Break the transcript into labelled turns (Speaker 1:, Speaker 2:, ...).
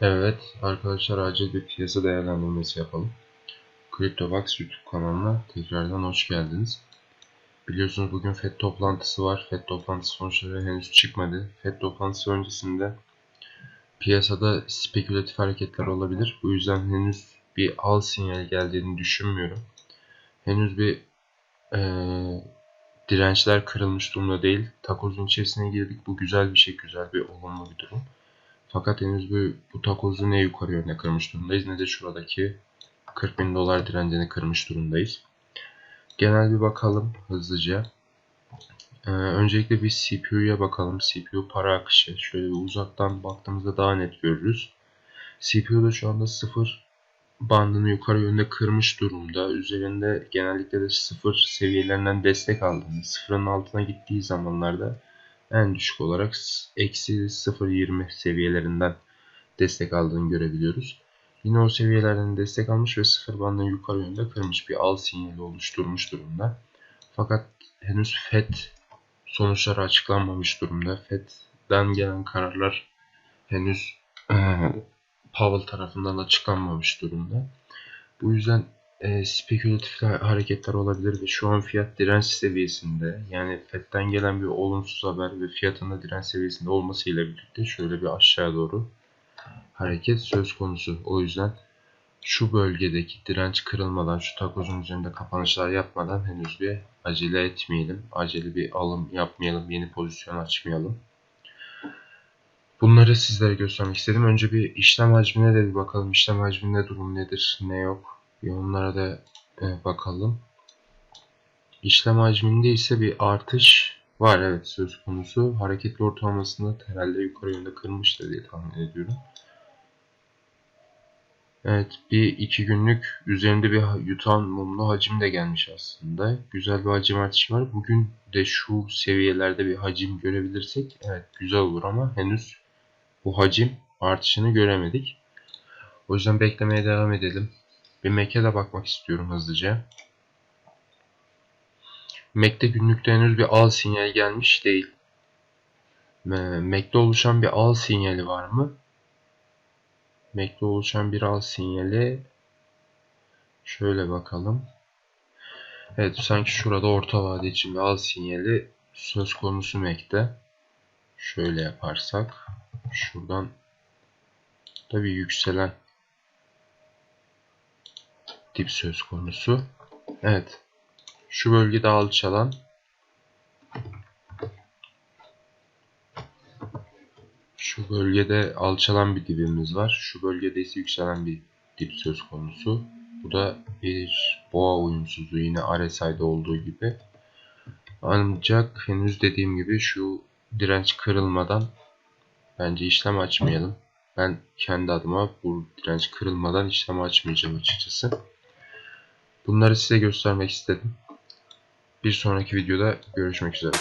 Speaker 1: Evet arkadaşlar acil bir piyasa değerlendirmesi yapalım. CryptoVax YouTube kanalına tekrardan hoş geldiniz. Biliyorsunuz bugün FED toplantısı var. FED toplantısı sonuçları henüz çıkmadı. FED toplantısı öncesinde piyasada spekülatif hareketler olabilir. Bu yüzden henüz bir al sinyali geldiğini düşünmüyorum. Henüz bir eee, dirençler kırılmış durumda değil. Takozun içerisine girdik. Bu güzel bir şey, güzel bir olumlu bir durum. Fakat henüz bu, bu takozu ne yukarı yönde kırmış durumdayız ne de şuradaki 40 bin dolar direncini kırmış durumdayız. Genel bir bakalım hızlıca. Ee, öncelikle bir CPU'ya bakalım. CPU para akışı. Şöyle uzaktan baktığımızda daha net görürüz. CPU'da şu anda 0 bandını yukarı yönde kırmış durumda. Üzerinde genellikle de 0 seviyelerinden destek aldığını, sıfırın altına gittiği zamanlarda en düşük olarak eksi 0.20 seviyelerinden destek aldığını görebiliyoruz. Yine o seviyelerden destek almış ve sıfır bandını yukarı yönde kırmış bir al sinyali oluşturmuş durumda. Fakat henüz FED sonuçları açıklanmamış durumda. FED'den gelen kararlar henüz Powell tarafından açıklanmamış durumda. Bu yüzden e, spekülatif hareketler olabilir ve şu an fiyat direnç seviyesinde yani FED'den gelen bir olumsuz haber ve fiyatın da direnç seviyesinde olmasıyla birlikte şöyle bir aşağı doğru hareket söz konusu. O yüzden şu bölgedeki direnç kırılmadan şu takozun üzerinde kapanışlar yapmadan henüz bir acele etmeyelim. Acele bir alım yapmayalım. Yeni pozisyon açmayalım. Bunları sizlere göstermek istedim. Önce bir işlem hacmine de bir bakalım. İşlem hacminde durum nedir, ne yok. Bir onlara da e, bakalım. İşlem hacminde ise bir artış var evet söz konusu. Hareketli ortalamasını herhalde yukarı yönde kırmıştır diye tahmin ediyorum. Evet bir iki günlük üzerinde bir yutan mumlu hacim de gelmiş aslında. Güzel bir hacim artışı var. Bugün de şu seviyelerde bir hacim görebilirsek evet güzel olur ama henüz bu hacim artışını göremedik. O yüzden beklemeye devam edelim. Bir MAC'e de bakmak istiyorum hızlıca. MAC'te günlükte henüz bir al sinyali gelmiş değil. MAC'te oluşan bir al sinyali var mı? MAC'te oluşan bir al sinyali şöyle bakalım. Evet sanki şurada orta vade için bir al sinyali söz konusu MAC'te. Şöyle yaparsak şuradan tabi yükselen dip söz konusu. Evet. Şu bölgede alçalan şu bölgede alçalan bir dibimiz var. Şu bölgede ise yükselen bir dip söz konusu. Bu da bir boğa uyumsuzluğu yine RSI'de olduğu gibi. Ancak henüz dediğim gibi şu direnç kırılmadan bence işlem açmayalım. Ben kendi adıma bu direnç kırılmadan işlem açmayacağım açıkçası. Bunları size göstermek istedim. Bir sonraki videoda görüşmek üzere.